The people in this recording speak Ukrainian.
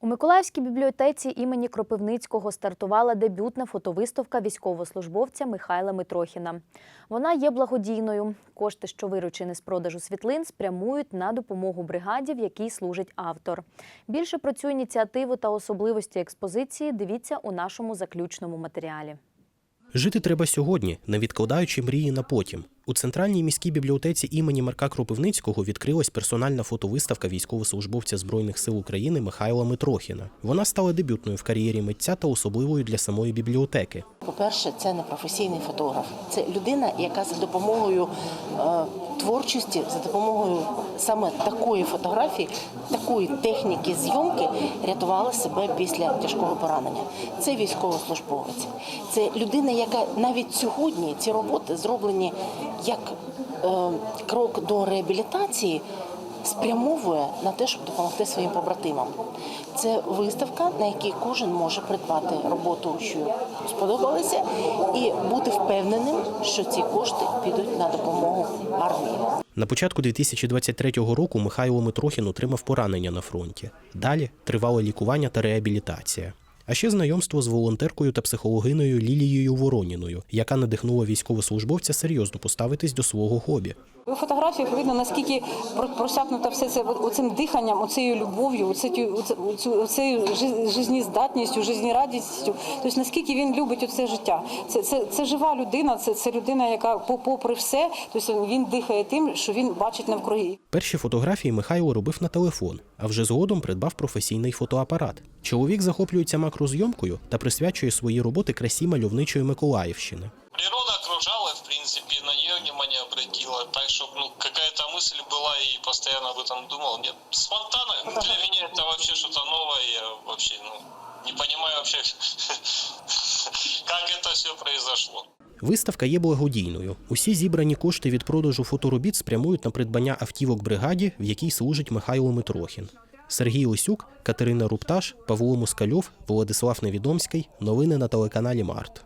У Миколаївській бібліотеці імені Кропивницького стартувала дебютна фотовиставка військовослужбовця Михайла Митрохіна. Вона є благодійною. Кошти, що виручені з продажу світлин, спрямують на допомогу бригаді, в якій служить автор. Більше про цю ініціативу та особливості експозиції дивіться у нашому заключному матеріалі. Жити треба сьогодні, не відкладаючи мрії на потім. У центральній міській бібліотеці імені Марка Кропивницького відкрилась персональна фотовиставка військовослужбовця Збройних сил України Михайла Митрохіна. Вона стала дебютною в кар'єрі митця та особливою для самої бібліотеки. По-перше, це не професійний фотограф. Це людина, яка за допомогою е, творчості, за допомогою саме такої фотографії, такої техніки зйомки рятувала себе після тяжкого поранення. Це військовослужбовець. Це людина, яка навіть сьогодні ці роботи зроблені як е, крок до реабілітації. Спрямовує на те, щоб допомогти своїм побратимам. Це виставка, на якій кожен може придбати роботу, що сподобалася, і бути впевненим, що ці кошти підуть на допомогу армії. На початку 2023 року Михайло Митрохін отримав поранення на фронті. Далі тривало лікування та реабілітація. А ще знайомство з волонтеркою та психологиною Лілією Вороніною, яка надихнула військовослужбовця серйозно поставитись до свого хобі. У фотографіях видно, наскільки про- просякнуто все це оцим диханням, оцею любов'ю, оцею, оцею, оцею жи- жизнєздатністю, жизнерадістю. Тобто наскільки він любить оце життя. Це, це, це жива людина, це, це людина, яка по- попри все, тобто він дихає тим, що він бачить навкруги. Перші фотографії Михайло робив на телефон, а вже згодом придбав професійний фотоапарат. Чоловік захоплюється макрозйомкою та присвячує свої роботи красі мальовничої Миколаївщини. Природа окружала, в принципе, на нее внимание обратила. Так что, ну, какая-то мысль была и постоянно об этом думал. Нет, спонтанно. Для меня это вообще что-то новое. Я вообще, ну, не понимаю вообще, как это все произошло. Виставка є благодійною. Усі зібрані кошти від продажу фоторобіт спрямують на придбання автівок бригаді, в якій служить Михайло Митрохін. Сергій Лисюк, Катерина Рупташ, Павло Мускальов, Владислав Невідомський. Новини на телеканалі Март.